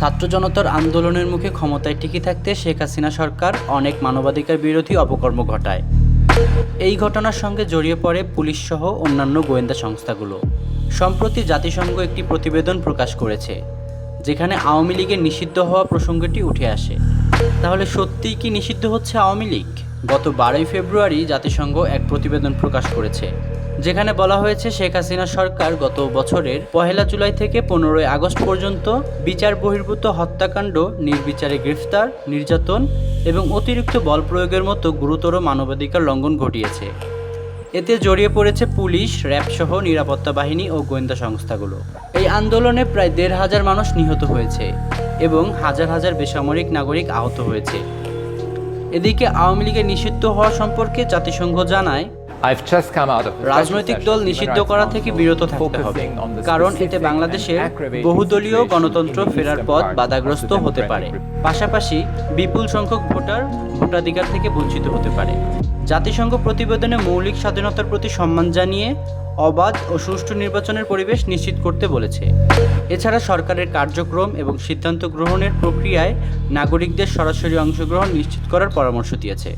ছাত্র জনতার আন্দোলনের মুখে ক্ষমতায় টিকে থাকতে শেখ হাসিনা সরকার অনেক মানবাধিকার বিরোধী অপকর্ম ঘটায়। এই ঘটনার সঙ্গে জড়িয়ে পড়ে পুলিশ সহ অন্যান্য গোয়েন্দা সংস্থাগুলো। সম্প্রতি জাতিসংঘ একটি প্রতিবেদন প্রকাশ করেছে, যেখানে আওয়ামী লীগের নিষিদ্ধ হওয়া প্রসঙ্গটি উঠে আসে। তাহলে সত্যিই কি নিষিদ্ধ হচ্ছে আওয়ামী লীগ? গত বারোই ফেব্রুয়ারি জাতিসংঘ এক প্রতিবেদন প্রকাশ করেছে। যেখানে বলা হয়েছে শেখ হাসিনা সরকার গত বছরের পহেলা জুলাই থেকে পনেরোই আগস্ট পর্যন্ত বিচার বহির্ভূত হত্যাকাণ্ড, নির্বিচারে গ্রেফতার, নির্যাতন এবং অতিরিক্ত বল প্রয়োগের মতো গুরুতর মানবাধিকার লঙ্ঘন ঘটিয়েছে। এতে জড়িয়ে পড়েছে পুলিশ র্যাব সহ নিরাপত্তা বাহিনী ও গোয়েন্দা সংস্থাগুলো। এই আন্দোলনে প্রায় দেড় হাজার মানুষ নিহত হয়েছে এবং হাজার হাজার বেসামরিক নাগরিক আহত হয়েছে। এদিকে আওয়ামী লীগের নিষিদ্ধ হওয়া সম্পর্কে জাতিসংঘ জানায় রাজনৈতিক দল নিষিদ্ধ করা থেকে বিরত থাকতে হবে কারণ এতে বাংলাদেশের বহুদলীয় গণতন্ত্র ফেরার পথ বাধাগ্রস্ত হতে পারে। পাশাপাশি বিপুল সংখ্যক ভোটার ভোটাধিকার থেকে বঞ্চিত হতে পারে। জাতিসংঘ প্রতিবেদনে মৌলিক স্বাধীনতার প্রতি সম্মান জানিয়ে অবাধ ও সুষ্ঠু নির্বাচনের পরিবেশ নিশ্চিত করতে বলেছে। এছাড়া সরকারের কার্যক্রম এবং সিদ্ধান্ত গ্রহণের প্রক্রিয়ায় নাগরিকদের সরাসরি অংশগ্রহণ নিশ্চিত করার পরামর্শ দিয়েছে।